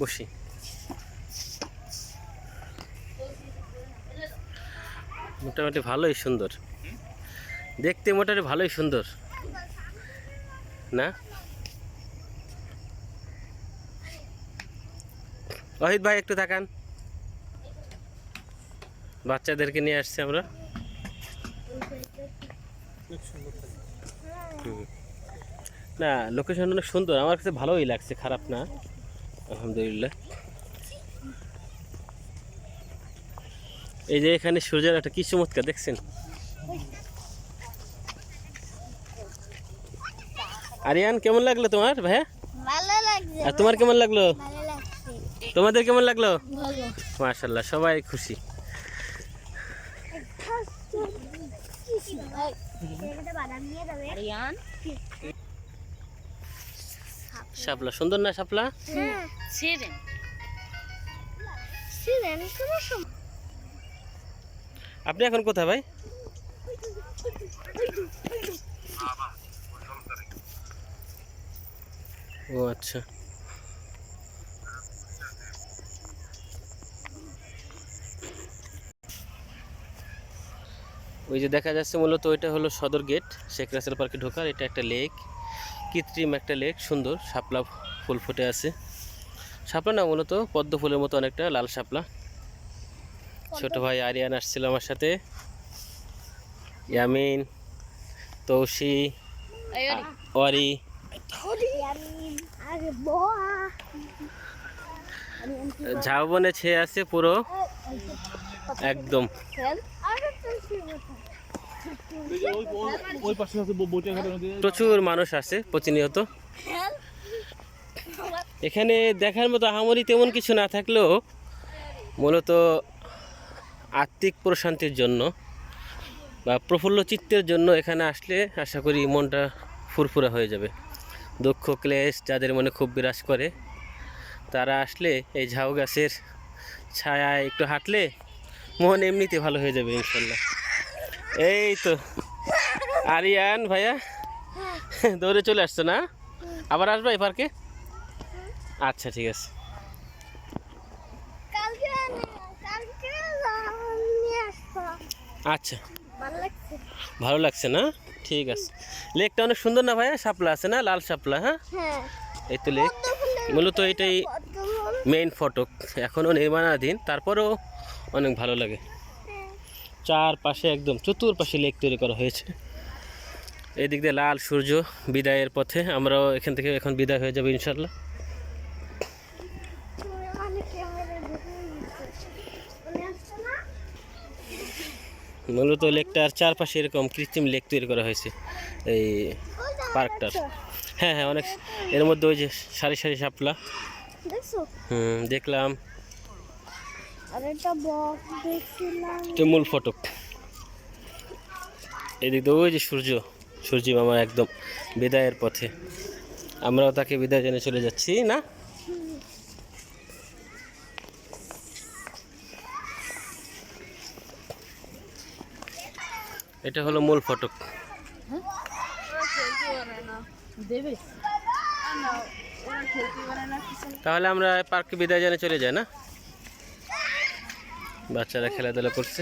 বসি। মোটামুটি ভালোই সুন্দর। দেখতে মোটামুটি ভালোই সুন্দর। না? অহিত ভাই একটু তাকান। বাচ্চাদেরকে নিয়ে আসছি আমরা। না লোকেশন অনেক সুন্দর। আমার কাছে ভালোই লাগছে খারাপ না। আলহামদুলিল্লাহ। এই যে এখানে সূর্যের একটা কি চমৎকার দেখছেন? আরিয়ান কেমন লাগল তোমার ভাইয়া? আর তোমার কেমন লাগল? তোমাদের কেমন লাগল? মাশাল্লাহ সবাই খুশি বাদাম নিয়ে যাবে আরিয়ান শাপলা সুন্দর না শাপলা? হ্যাঁ। আপনি এখন কোথায় ভাই? ও আচ্ছা। ওই যে দেখা যাচ্ছে মূলত ওইটা হলো সদর গেট শেখ রাসেল পার্কে ঢোকার। এটা একটা লেক কৃত্রিম একটা লেক সুন্দর শাপলা ফুল ফুটে আছে। শাপলা না মূলত পদ্ম ফুলের মতো অনেকটা লাল শাপলা। ছোট ভাই আরিয়ান আসছিল আমার সাথে। ইয়ামিন তৌসি ওয়ারি। ঝাউবনে ছেয়ে আছে পুরো। একদম। প্রচুর মানুষ আসে প্রতিনিয়ত। এখানে দেখার মতো আহামরি তেমন কিছু না থাকলেও মূলত আত্মিক প্রশান্তির জন্য বা প্রফুল্ল চিত্তের জন্য এখানে আসলে আশা করি মনটা ফুরফুরা হয়ে যাবে। দুঃখ, ক্লেশ যাদের মনে খুব বিরাজ করে, তারা আসলে এই ঝাউ গাছের ছায়ায় একটু হাঁটলে মন এমনিতে ভালো হয়ে যাবে ইনশাল্লাহ। এই তো আরিয়ান ভাইয়া দৌড়ে চলে আসছো না? আবার আসবে এই পার্কে? আচ্ছা ঠিক আছে। আচ্ছা। ভালো লাগছে। না? ঠিক আছে। লেকটা অনেক সুন্দর না ভাইয়া? শাপলা আছে না? লাল শাপলা হ্যাঁ? হ্যাঁ। এই তো লেক। মূলত এটাই মেইন ফটক এখনও নির্মাণাধীন তারপরেও অনেক ভালো লাগে। চারপাশে একদম, চতুর্পাশে লেক তৈরি করা হয়েছে। এদিক দিয়ে লাল সূর্য বিদায়ের পথে, আমরাও এখান থেকে এখন বিদায় হয়ে যাব ইনশাল্লাহ মূলত লেকটার চারপাশে এরকম কৃত্রিম লেক তৈরি করা হয়েছে, এই পার্কটার হ্যাঁ হ্যাঁ অনেক, এর মধ্যে ওই যে সারি সারি শাপলা। দেখছ? হুম দেখলাম। আর একটা বক দেখছিলাম। এটা মূল ফটক এদিক ওই যে সূর্য সূর্য মামা একদম বিদায়ের পথে। আমরাও তাকে বিদায় জেনে চলে যাচ্ছি না? এটা হলো মূল ফটক দেবে? তাহলে আমরা পার্কে বিদায় জানে চলে যাই না? বাচ্চারা খেলাধুলা করছে।